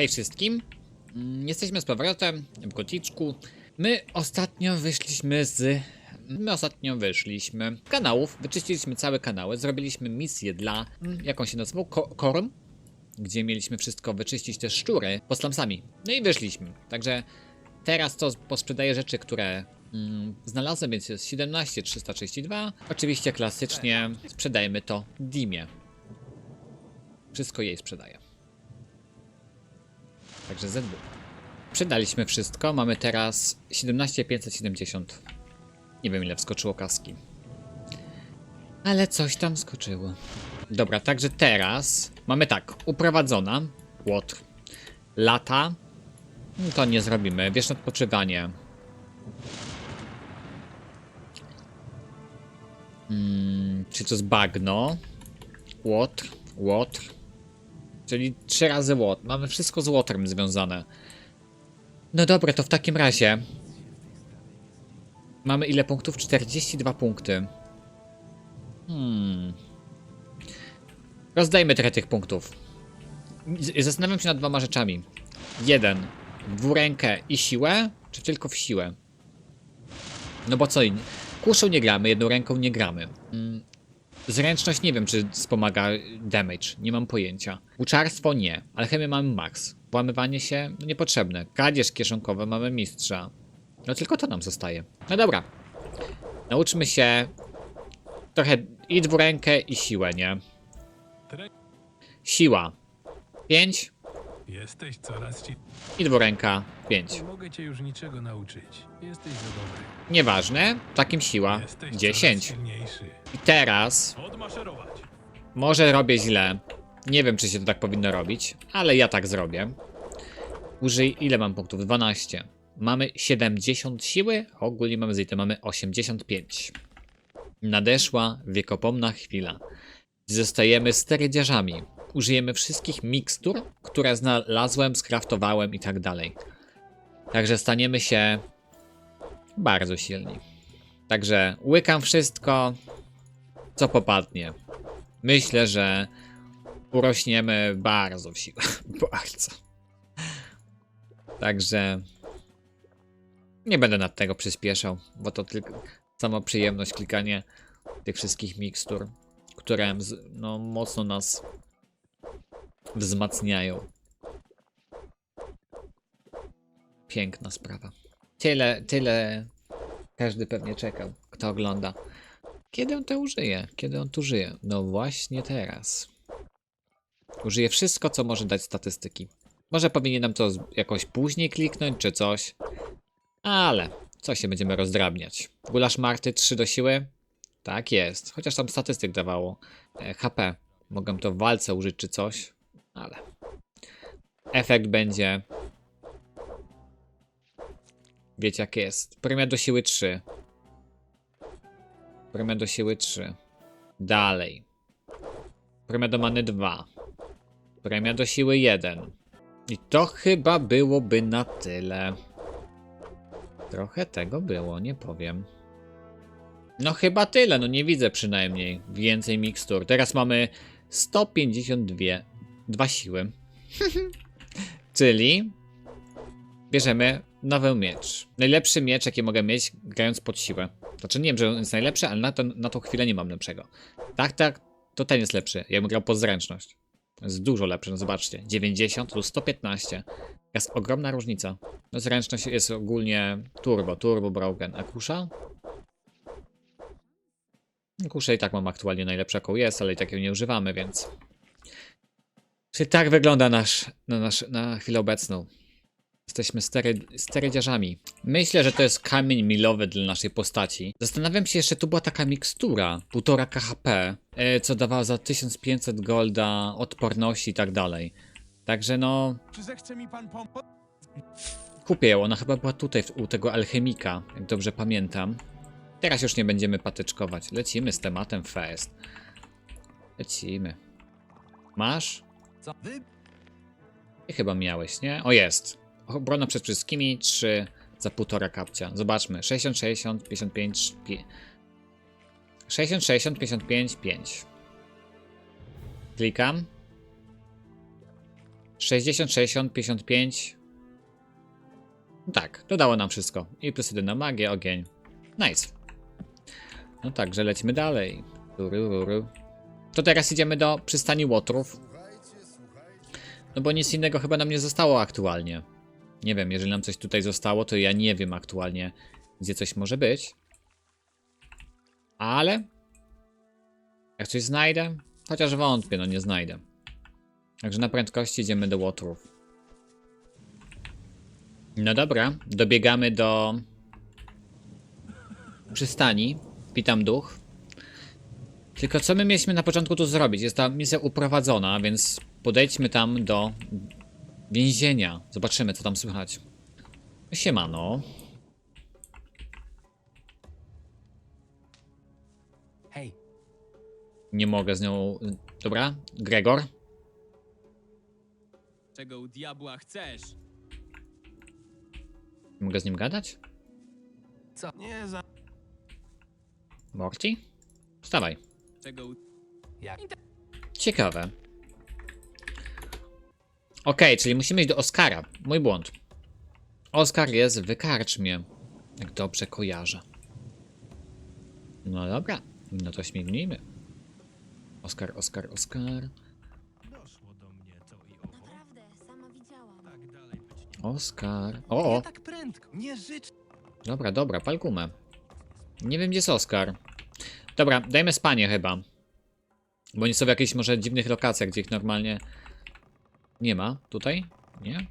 Hej wszystkim, Mm, jesteśmy z powrotem w Goticzku. My ostatnio wyszliśmy z... My ostatnio wyszliśmy kanałów, wyczyściliśmy całe kanały, zrobiliśmy misję dla... mm, Jak on się nazywał? Ko Korm? Gdzie mieliśmy wszystko wyczyścić, te szczury, pod slumsami. No i wyszliśmy. Także teraz to posprzedaję rzeczy, które mm, znalazłem, więc jest 17 332. Oczywiście klasycznie sprzedajemy to Dimie. Wszystko jej sprzedaję. Także ZW. Przydaliśmy wszystko, mamy teraz 17570. Nie wiem ile wskoczyło kaski. Ale coś tam skoczyło. Dobra, także teraz mamy tak, uprowadzona, Łotr, lata, No to nie zrobimy, wieczne odpoczywanie. Mm, czy to jest bagno? Łotr, Łotr, Czyli trzy razy łot. Mamy wszystko z łotrem związane. No dobra, to w takim razie. Mamy ile punktów? 42 punkty. Hmm. Rozdajmy trochę tych punktów. Zastanawiam się nad dwoma rzeczami. Jeden. Dwurękę i siłę, czy tylko w siłę? No bo co? Kuszą nie gramy, jedną ręką nie gramy. Zręczność nie wiem, czy wspomaga damage. Nie mam pojęcia. Uczarstwo nie. Alchemię mamy max. Włamywanie się no niepotrzebne. Kradzież kieszonkowe mamy mistrza. No tylko to nam zostaje. No dobra. Nauczmy się trochę i dwurękę i siłę, nie? Siła. 5 Jesteś coraz ci. i dwuręka 5. Nie mogę cię już niczego nauczyć. Jesteś za dobry. Nieważne. Takim siła Jesteś coraz 10. silniejszy. I teraz Odmaszerować. Może robię źle. Nie wiem, czy się to tak powinno robić, ale ja tak zrobię. Użyj, ile mam punktów? 12. Mamy 70 siły, ogólnie mamy z mamy 85. Nadeszła wiekopomna chwila. Zostajemy sterydziarzami. Użyjemy wszystkich mikstur, które znalazłem, skraftowałem i tak dalej. Także staniemy się bardzo silni. Także łykam wszystko, co popadnie. Myślę, że urośniemy bardzo w siłę. Bardzo. Także nie będę nad tego przyspieszał, bo to tylko sama przyjemność klikanie tych wszystkich mikstur, które no, mocno nas wzmacniają. Piękna sprawa. Tyle, tyle każdy pewnie czekał, kto ogląda. Kiedy on to użyje? Kiedy on tu żyje? No właśnie teraz. Użyje wszystko, co może dać statystyki. Może powinienem to jakoś później kliknąć, czy coś. Ale co się będziemy rozdrabniać? Gulasz Marty 3 do siły? Tak jest. Chociaż tam statystyk dawało. E, HP. Mogę to w walce użyć, czy coś. Ale. Efekt będzie. Wiecie jak jest. Premia do siły 3. Premia do siły 3. Dalej. Premia do many 2. Premia do siły 1. I to chyba byłoby na tyle. Trochę tego było, nie powiem. No chyba tyle, no nie widzę przynajmniej więcej mikstur. Teraz mamy 152 dwa siły. Czyli bierzemy nowy miecz. Najlepszy miecz, jaki mogę mieć, grając pod siłę. Znaczy nie wiem, że on jest najlepszy, ale na, to, na tą chwilę nie mam lepszego. Tak, tak, to ten jest lepszy. Ja bym grał pod zręczność. Jest dużo lepszy, no zobaczcie. 90 plus 115. Jest ogromna różnica. No zręczność jest ogólnie turbo, turbo broken. A kusza? Kuszę i tak mam aktualnie najlepsza jaką jest, ale i tak ją nie używamy, więc... Czyli tak wygląda nasz, na, nasz, na chwilę obecną. Jesteśmy stery, sterydziarzami. Myślę, że to jest kamień milowy dla naszej postaci. Zastanawiam się jeszcze, tu była taka mikstura, 1,5 KHP, e, co dawała za 1500 golda, odporności i tak dalej. Także no, Czy zechce mi pan pomóc? kupię ją, ona chyba była tutaj, u tego alchemika, jak dobrze pamiętam. Teraz już nie będziemy patyczkować, lecimy z tematem fest. Lecimy. Masz? Co? I chyba miałeś, nie? O, jest. Obrona przed wszystkimi, 3 za półtora kapcia. Zobaczmy. 60, 60, 55, pi- 60, 60, 55, 5. Klikam. 60, 60, 55. Tak, dodało nam wszystko. I plus jeden na magię, ogień. Nice. No także lecimy dalej. To teraz idziemy do przystani łotrów. No bo nic innego chyba nam nie zostało aktualnie. Nie wiem, jeżeli nam coś tutaj zostało, to ja nie wiem aktualnie, gdzie coś może być. Ale jak coś znajdę, chociaż wątpię, no nie znajdę. Także na prędkości idziemy do łotrów. No dobra, dobiegamy do przystani. Witam duch. Tylko co my mieliśmy na początku tu zrobić? Jest ta misja uprowadzona, więc podejdźmy tam do więzienia. Zobaczymy, co tam słychać. Siemano. Hej, Nie mogę z nią... Dobra, Gregor. czego u diabła chcesz? Mogę z nim gadać? Nie za... Morty? Wstawaj. Czego u... Jak? Ciekawe. Okej, czyli musimy iść do Oscara. Mój błąd. Oskar jest w karczmie. Jak dobrze kojarzę. No dobra, no to śmignijmy. Oskar, Oskar, Oskar. Doszło do mnie to i owo. Naprawdę, sama widziałam. Tak dalej być nie... Oskar. O, Nie tak prędko. Nie życz... dobra, dobra, pal gumę. Nie wiem, gdzie jest Oskar. Dobra, dajmy spanie chyba. Bo nie są w jakichś może dziwnych lokacjach, gdzie ich normalnie nie ma. Tutaj? Nie?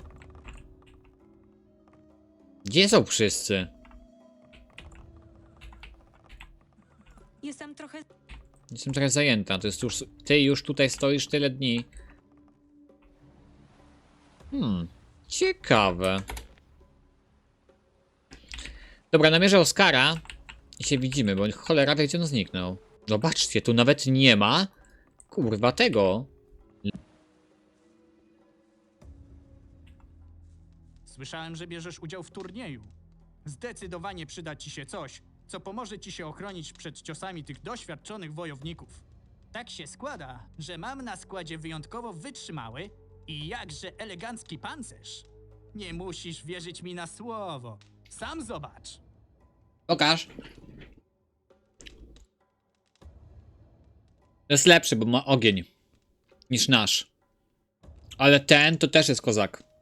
Gdzie są wszyscy? Jestem trochę. Jestem trochę zajęta. To jest już. Ty już tutaj stoisz tyle dni. Hmm. Ciekawe. Dobra, namierzę Oskara i się widzimy, bo cholera wie, gdzie on zniknął. Zobaczcie, tu nawet nie ma. Kurwa tego. Słyszałem, że bierzesz udział w turnieju. Zdecydowanie przyda ci się coś, co pomoże ci się ochronić przed ciosami tych doświadczonych wojowników. Tak się składa, że mam na składzie wyjątkowo wytrzymały i jakże elegancki pancerz. Nie musisz wierzyć mi na słowo. Sam zobacz. Pokaż. Jest lepszy, bo ma ogień. Niż nasz. Ale ten to też jest kozak.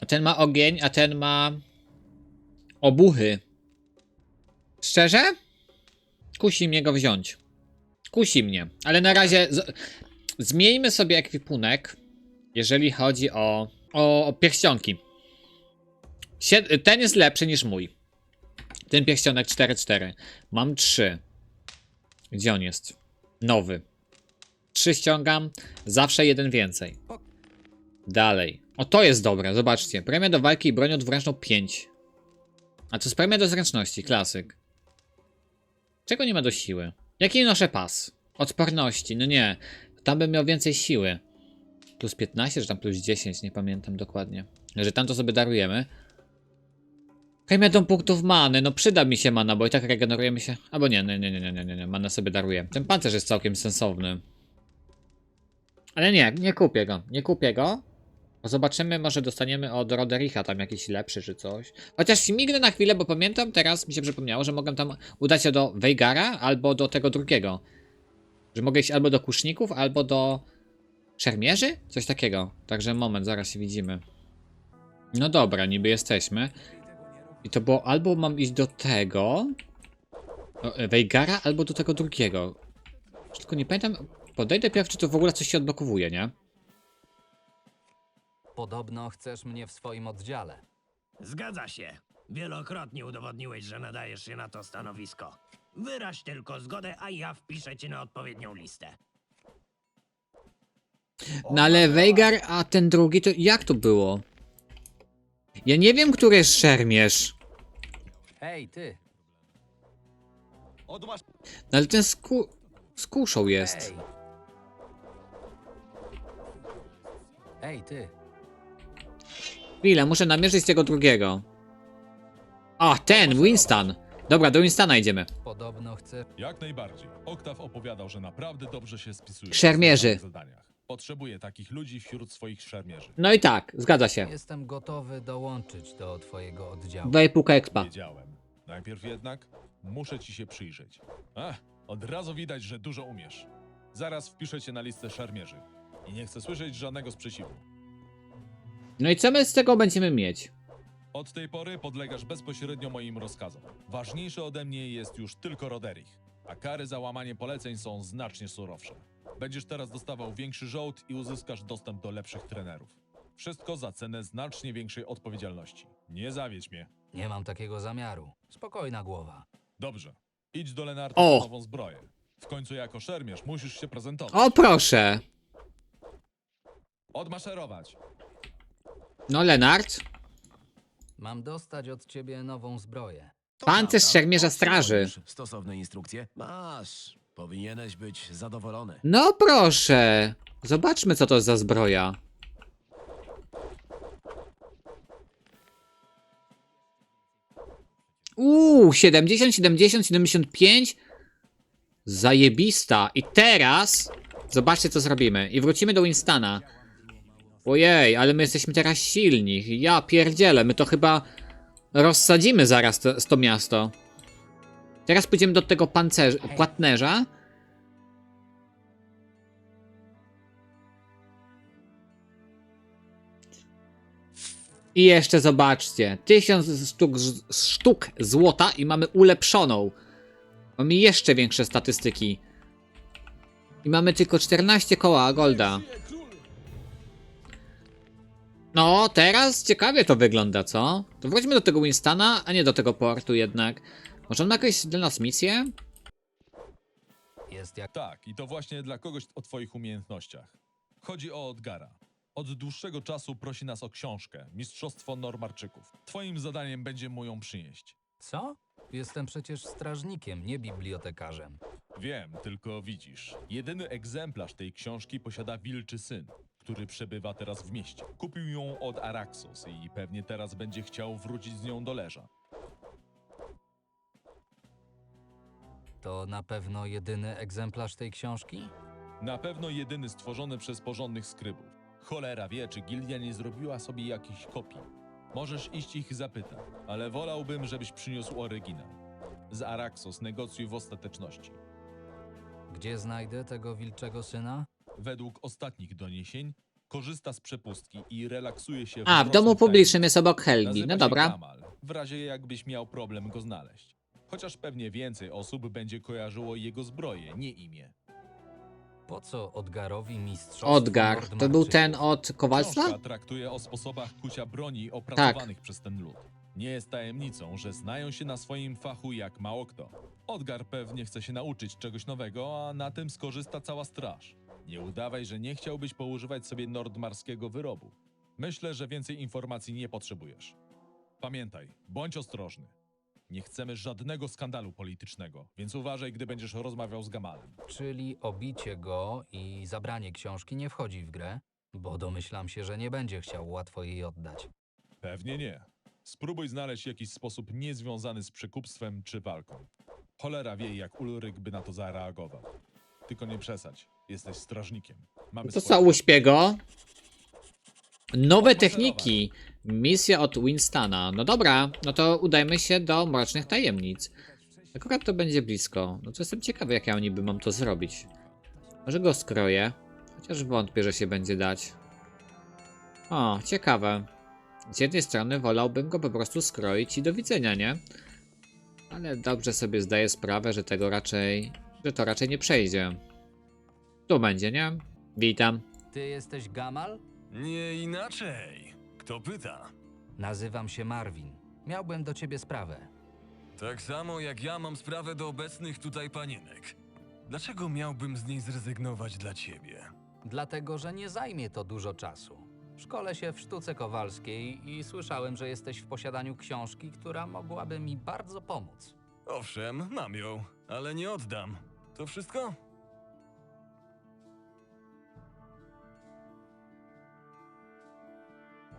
A ten ma ogień, a ten ma obuchy. Szczerze? Kusi mnie go wziąć. Kusi mnie. Ale na razie zmieńmy sobie ekwipunek, jeżeli chodzi o, o, o pierścionki. Ten jest lepszy niż mój. Ten pierścionek 4-4. Mam 3. Gdzie on jest? Nowy. 3 ściągam, zawsze jeden więcej. Dalej. O, to jest dobre, zobaczcie. Premia do walki i broń odwręczną 5. A to jest premia do zręczności, klasyk. Czego nie ma do siły? Jaki noszę pas? Odporności, no nie. Tam bym miał więcej siły. Plus 15, czy tam plus 10, nie pamiętam dokładnie. Że tam to sobie darujemy. Premia do punktów many, no przyda mi się mana, bo i tak regenerujemy się. Albo nie, nie, nie, nie, nie, nie, nie, mana sobie daruję. Ten pancerz jest całkiem sensowny. Ale nie, nie kupię go, nie kupię go. Zobaczymy, może dostaniemy od Rodericha tam jakiś lepszy czy coś. Chociaż mignę na chwilę, bo pamiętam, teraz mi się przypomniało, że mogę tam udać się do Weigara albo do tego drugiego. Że mogę iść albo do kuszników, albo do szermierzy? Coś takiego. Także moment, zaraz się widzimy. No dobra, niby jesteśmy. I to było albo mam iść do tego e, Weigara, albo do tego drugiego. Tylko nie pamiętam. Podejdę pierw, czy to w ogóle coś się odblokowuje, nie? Podobno chcesz mnie w swoim oddziale. Zgadza się. Wielokrotnie udowodniłeś, że nadajesz się na to stanowisko. Wyraź tylko zgodę, a ja wpiszę cię na odpowiednią listę. No ale Weigar, a ten drugi, to jak to było? Ja nie wiem, który jest szermierz. Hej, ty! Odmasz No ale ten sku... z kuszą jest. Hej! Hej, ty! Chwilę, muszę namierzyć tego drugiego. A, ten, Winston. Dobra, do Winstona idziemy. Podobno. Jak najbardziej. Oktaw opowiadał, że naprawdę dobrze się spisuje. Szermierzy. zadaniach. Potrzebuję takich ludzi wśród swoich szermierzy. No i tak, zgadza się. Jestem gotowy dołączyć do twojego oddziału. 2,5 expa. Wiedziałem. Najpierw jednak muszę ci się przyjrzeć. Ach, od razu widać, że dużo umiesz. Zaraz wpiszę cię na listę szermierzy. I nie chcę słyszeć żadnego sprzeciwu. No i co my z tego będziemy mieć? Od tej pory podlegasz bezpośrednio moim rozkazom. Ważniejszy ode mnie jest już tylko Roderich, a kary za łamanie poleceń są znacznie surowsze. Będziesz teraz dostawał większy żołd i uzyskasz dostęp do lepszych trenerów. Wszystko za cenę znacznie większej odpowiedzialności. Nie zawiedź mnie. Nie mam takiego zamiaru. Spokojna głowa. Dobrze. Idź do Lenarta O! po nową zbroję. W końcu jako szermierz musisz się prezentować. O proszę! Odmaszerować. No Lenart, Mam dostać od ciebie nową zbroję. To Pancerz prawda. szermierza straży. Stosowne instrukcje? Masz. Powinieneś być zadowolony. no proszę! Zobaczmy co to za zbroja. Uuu, 70, 70, 75. Zajebista. I teraz zobaczcie co zrobimy. I wrócimy do Winstona. Ojej, ale my jesteśmy teraz silni. Ja pierdzielę, my to chyba rozsadzimy zaraz to, to miasto. Teraz pójdziemy do tego pancerza, płatnerza. I jeszcze zobaczcie, 1000 sztuk, sztuk złota i mamy ulepszoną. Mamy jeszcze większe statystyki. I mamy tylko 14 koła golda. No, teraz ciekawie to wygląda, co? To wróćmy do tego Winstona, a nie do tego portu jednak. Może on ma jakąś dla nas misję? Jest jak... Tak, i to właśnie dla kogoś o twoich umiejętnościach. Chodzi o Odgara. Od dłuższego czasu prosi nas o książkę Mistrzostwo Normarczyków. Twoim zadaniem będzie mu ją przynieść. Co? Jestem przecież strażnikiem, nie bibliotekarzem. Wiem, tylko widzisz. Jedyny egzemplarz tej książki posiada Wilczy Syn, który przebywa teraz w mieście. Kupił ją od Araxos i pewnie teraz będzie chciał wrócić z nią do leża. To na pewno jedyny egzemplarz tej książki? Na pewno jedyny stworzony przez porządnych skrybów. Cholera wie, czy gildia nie zrobiła sobie jakichś kopii. Możesz iść ich zapytać, ale wolałbym, żebyś przyniósł oryginał. Z Araxos negocjuj w ostateczności. Gdzie znajdę tego wilczego syna? Według ostatnich doniesień korzysta z przepustki i relaksuje się w A, w domu publicznym jest obok Helgi. No dobra. W razie jakbyś miał problem go znaleźć. Chociaż pewnie więcej osób będzie kojarzyło jego zbroję, nie imię. Po co Odgarowi mistrzostwo Odgar. To był ten od kowalstwa? Książka traktuje o sposobach kucia broni opracowanych przez ten lud. Nie jest tajemnicą, że znają się na swoim fachu jak mało kto. Odgar pewnie chce się nauczyć czegoś nowego, a na tym skorzysta cała straż. Nie udawaj, że nie chciałbyś poużywać sobie nordmarskiego wyrobu. Myślę, że więcej informacji nie potrzebujesz. Pamiętaj, bądź ostrożny. Nie chcemy żadnego skandalu politycznego, więc uważaj, gdy będziesz rozmawiał z Gamalem. Czyli obicie go i zabranie książki nie wchodzi w grę? Bo domyślam się, że nie będzie chciał łatwo jej oddać. Pewnie nie. Spróbuj znaleźć jakiś sposób niezwiązany z przekupstwem czy walką. Cholera wie, jak Ulryk by na to zareagował. Tylko nie przesadź. Jesteś strażnikiem. Mamy To swoje- co, uśpię go? Nowe techniki. Misja od Winstona. No dobra, no to udajmy się do Mrocznych Tajemnic. Akurat to będzie blisko. No to jestem ciekawy, jak ja niby mam to zrobić. Może go skroję. Chociaż wątpię, że się będzie dać. O, ciekawe. Z jednej strony wolałbym go po prostu skroić i do widzenia, nie? Ale dobrze sobie zdaję sprawę, że tego raczej... że to raczej nie przejdzie. Tu będzie, nie? Witam. Ty jesteś Gamal? Nie inaczej. Kto pyta? Nazywam się Marvin. Miałbym do ciebie sprawę. Tak samo jak ja mam sprawę do obecnych tutaj panienek. Dlaczego miałbym z niej zrezygnować dla ciebie? Dlatego, że nie zajmie to dużo czasu. Szkolę się w sztuce kowalskiej i słyszałem, że jesteś w posiadaniu książki, która mogłaby mi bardzo pomóc. Owszem, mam ją, ale nie oddam. To wszystko?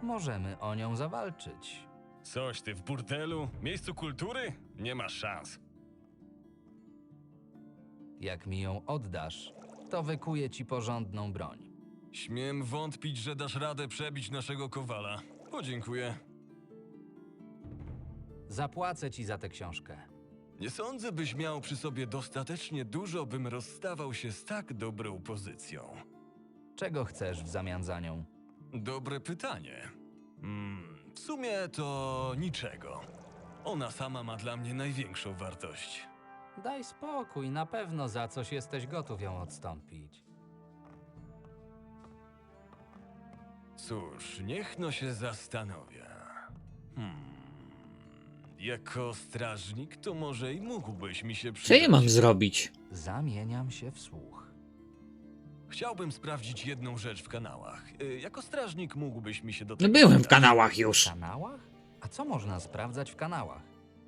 Możemy o nią zawalczyć. Coś ty w burdelu? Miejscu kultury? Nie masz szans. Jak mi ją oddasz, to wykuję ci porządną broń. Śmiem wątpić, że dasz radę przebić naszego kowala. Podziękuję. Zapłacę ci za tę książkę. Nie sądzę, byś miał przy sobie dostatecznie dużo, bym rozstawał się z tak dobrą pozycją. Czego chcesz w zamian za nią? Dobre pytanie. Hmm, w sumie to niczego. Ona sama ma dla mnie największą wartość. Daj spokój, na pewno za coś jesteś gotów ją odstąpić. Cóż, niech no się zastanowię. Hmm. Jako strażnik to może i mógłbyś mi się Co ja mam zrobić? Zamieniam się w słuch. Chciałbym sprawdzić jedną rzecz w kanałach. Y, Jako strażnik mógłbyś mi się do No tego byłem w przydać. kanałach W już. kanałach? A co można sprawdzać w kanałach?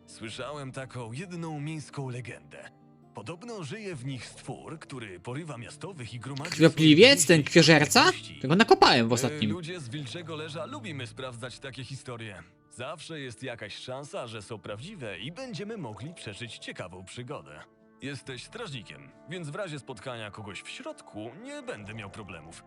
Słyszałem taką jedną miejską legendę. Podobno żyje w nich stwór, który porywa miastowych i gromadzi... Krwiopliwiec, swoich ten krwiożerca? Tego nakopałem w My, ostatnim. Ludzie z Wilczego Leża lubimy sprawdzać takie historie. Zawsze jest jakaś szansa, że są prawdziwe i będziemy mogli przeżyć ciekawą przygodę. Jesteś strażnikiem, więc w razie spotkania kogoś w środku nie będę miał problemów.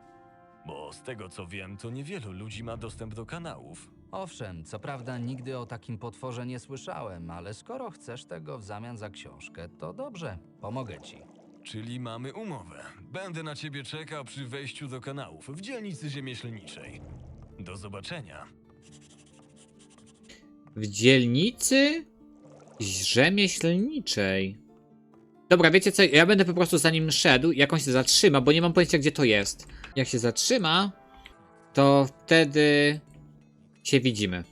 Bo z tego co wiem, to niewielu ludzi ma dostęp do kanałów. Owszem, co prawda nigdy o takim potworze nie słyszałem, ale skoro chcesz tego w zamian za książkę, to dobrze, pomogę ci. Czyli mamy umowę. Będę na ciebie czekał przy wejściu do kanałów w dzielnicy rzemieślniczej. Do zobaczenia. W dzielnicy rzemieślniczej. Dobra, wiecie co? Ja będę po prostu za nim szedł, jak on się zatrzyma, bo nie mam pojęcia, gdzie to jest. Jak się zatrzyma, to wtedy się widzimy.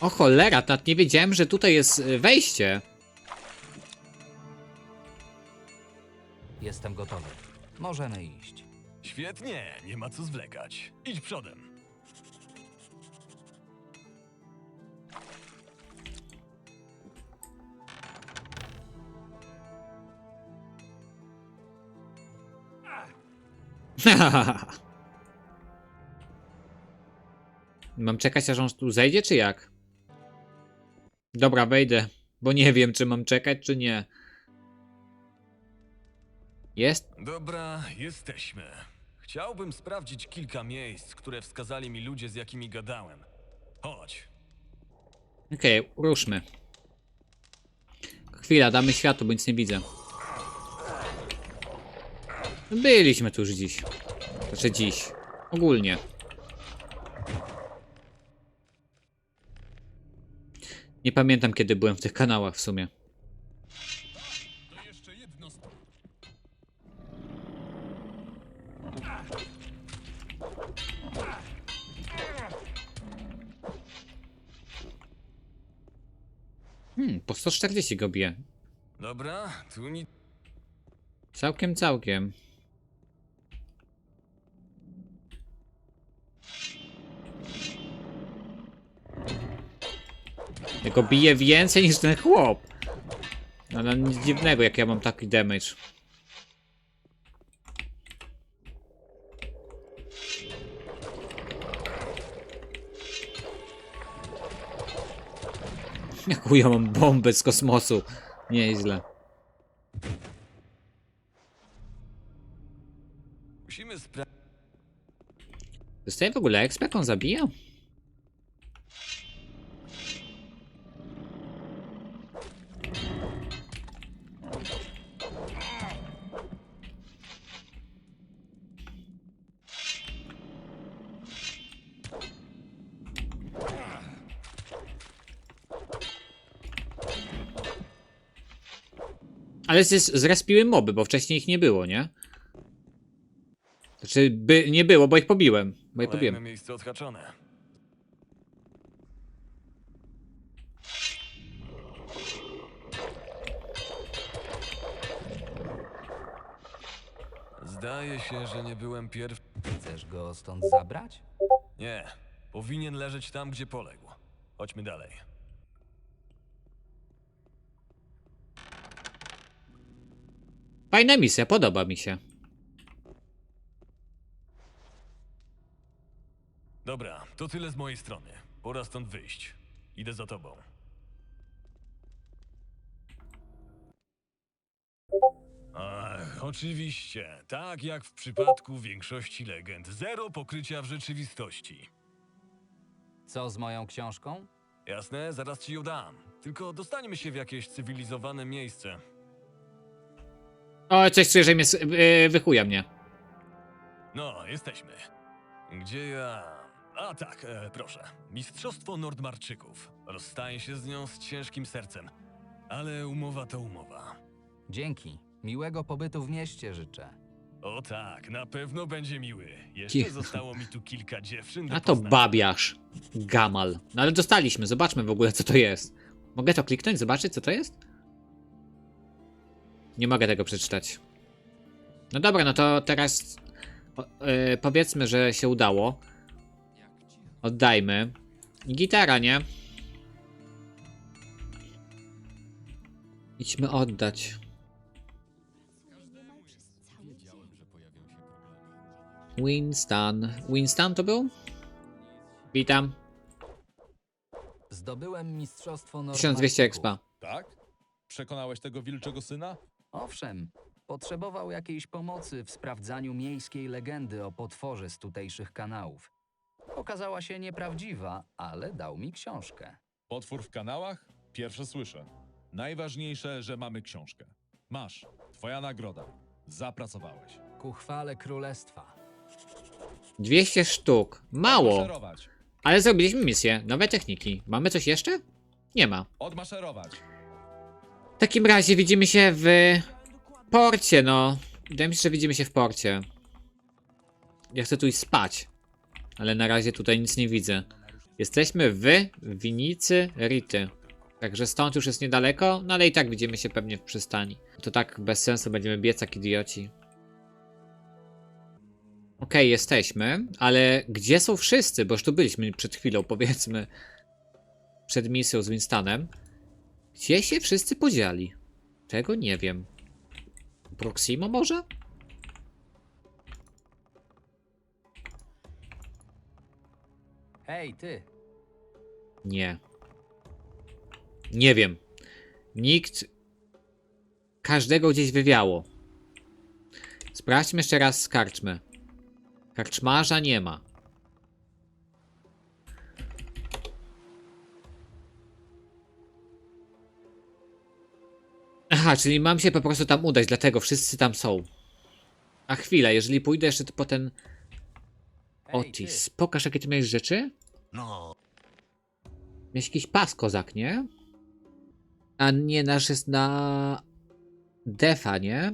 O cholera, nawet nie wiedziałem, że tutaj jest y, wejście. Jestem gotowy. Możemy iść. Świetnie, nie ma co zwlekać. Idź przodem. Mam czekać, aż on tu zejdzie, czy jak? Dobra, wejdę, bo nie wiem, czy mam czekać, czy nie. Jest? Dobra, jesteśmy. Chciałbym sprawdzić kilka miejsc, które wskazali mi ludzie, z jakimi gadałem. Chodź. Okej, ruszmy. Chwila, damy światło, bo nic nie widzę. Byliśmy tu już dziś. Znaczy dziś. Ogólnie. Nie pamiętam, kiedy byłem w tych kanałach w sumie. Hmm, po 140 go bije. Dobra, tu nic. Całkiem, całkiem. Jego bije więcej niż ten chłop. Ale nic dziwnego, jak ja mam taki damage. Jaką ja mam bombę z kosmosu. Nieźle. Musimy sprawdzić. Dostaje w ogóle exp, jak on zabija? Ale z, zrespiły moby, bo wcześniej ich nie było, nie? Znaczy, by, nie było, bo ich pobiłem. Bo ich Kolejne pobiłem. miejsce odhaczone. Zdaje się, że nie byłem pierwszy. Chcesz go stąd zabrać? Nie, powinien leżeć tam, gdzie poległ. Chodźmy dalej. Fajna misja, podoba mi się. Dobra, to tyle z mojej strony. Pora stąd wyjść. Idę za tobą. Ach, oczywiście. Tak jak w przypadku większości legend. Zero pokrycia w rzeczywistości. Co z moją książką? Jasne, zaraz ci ją dam. Tylko dostańmy się w jakieś cywilizowane miejsce. O, coś czuję, że mnie, s- yy, wychuja mnie. No, jesteśmy. Gdzie ja... A tak, e, proszę. Mistrzostwo Nordmarczyków. Rozstaję się z nią z ciężkim sercem. Ale umowa to umowa. Dzięki. Miłego pobytu w mieście życzę. O tak, na pewno będzie miły. Jeszcze Cicho. zostało mi tu kilka dziewczyn do A to poznania. babiarz. Gamal. No ale dostaliśmy, zobaczmy w ogóle co to jest. Mogę to kliknąć, zobaczyć co to jest? Nie mogę tego przeczytać. No dobra, no to teraz yy, powiedzmy, że się udało. Oddajmy. Gitara, nie? Idźmy oddać. Winston. Winston to był? Witam. Zdobyłem mistrzostwo 1200 Nordmarczyków. expa. Tak? Przekonałeś tego wilczego syna? Owszem, potrzebował jakiejś pomocy w sprawdzaniu miejskiej legendy o potworze z tutejszych kanałów. Okazała się nieprawdziwa, ale dał mi książkę. Potwór w kanałach? Pierwsze słyszę. Najważniejsze, że mamy książkę. Masz, twoja nagroda. Zapracowałeś. Ku chwale królestwa. 200 sztuk. Mało. Odmaszerować. Ale zrobiliśmy misję. Nowe techniki. Mamy coś jeszcze? Nie ma. Odmaszerować. Takim razie widzimy się w porcie, no. Wydaje mi się, że widzimy się w porcie. Ja chcę tu iść spać. Ale na razie tutaj nic nie widzę. Jesteśmy w Winicy Rity. Także stąd już jest niedaleko, no ale i tak widzimy się pewnie w przystani. To tak bez sensu będziemy biec jak idioci. Okej, jesteśmy, ale gdzie są wszyscy? Bo już tu byliśmy przed chwilą, powiedzmy. Przed misją z Winstonem. Gdzie się wszyscy podzieli? Tego nie wiem. Proximo może? Hej, ty! Nie. Nie wiem. Nikt. Każdego gdzieś wywiało. Sprawdźmy jeszcze raz karczmę. Karczmarza nie ma. Aha, czyli mam się po prostu tam udać, dlatego wszyscy tam są. A chwila, jeżeli pójdę jeszcze po ten! Otis, pokaż jakie ty miałeś rzeczy? No, Miałeś jakiś pas, kozak, nie? A nie, nasz jest na... Defa, nie?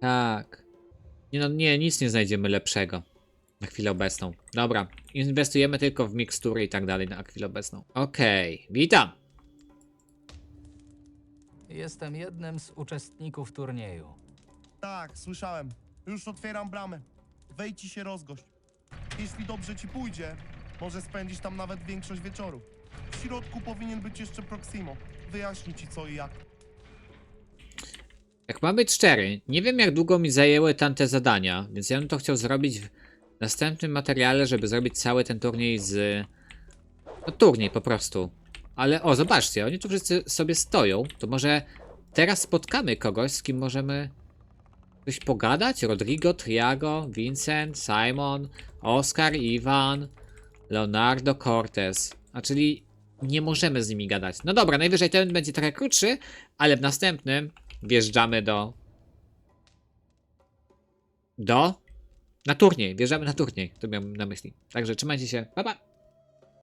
Tak. Nie no, nie, nic nie znajdziemy lepszego. Na chwilę obecną. Dobra, inwestujemy tylko w mikstury i tak dalej na chwilę obecną. Okej, witam! Jestem jednym z uczestników turnieju. Tak, słyszałem. Już otwieram bramę. Wejdź i się rozgość. Jeśli dobrze ci pójdzie, może spędzić tam nawet większość wieczoru. W środku powinien być jeszcze Proximo. Wyjaśni ci co i jak. Jak ma być szczery, nie wiem jak długo mi zajęły tamte zadania, więc ja bym to chciał zrobić w następnym materiale, żeby zrobić cały ten turniej z... No turniej po prostu. Ale o, zobaczcie, oni tu wszyscy sobie stoją, to może teraz spotkamy kogoś, z kim możemy coś pogadać? Rodrigo, Triago, Vincent, Simon, Oscar, Iwan, Leonardo, Cortez. A czyli nie możemy z nimi gadać. No dobra, najwyżej ten będzie trochę krótszy, ale w następnym wjeżdżamy do. Do? Na turniej. Wjeżdżamy na turniej. To miałem na myśli. Także trzymajcie się. Pa, pa.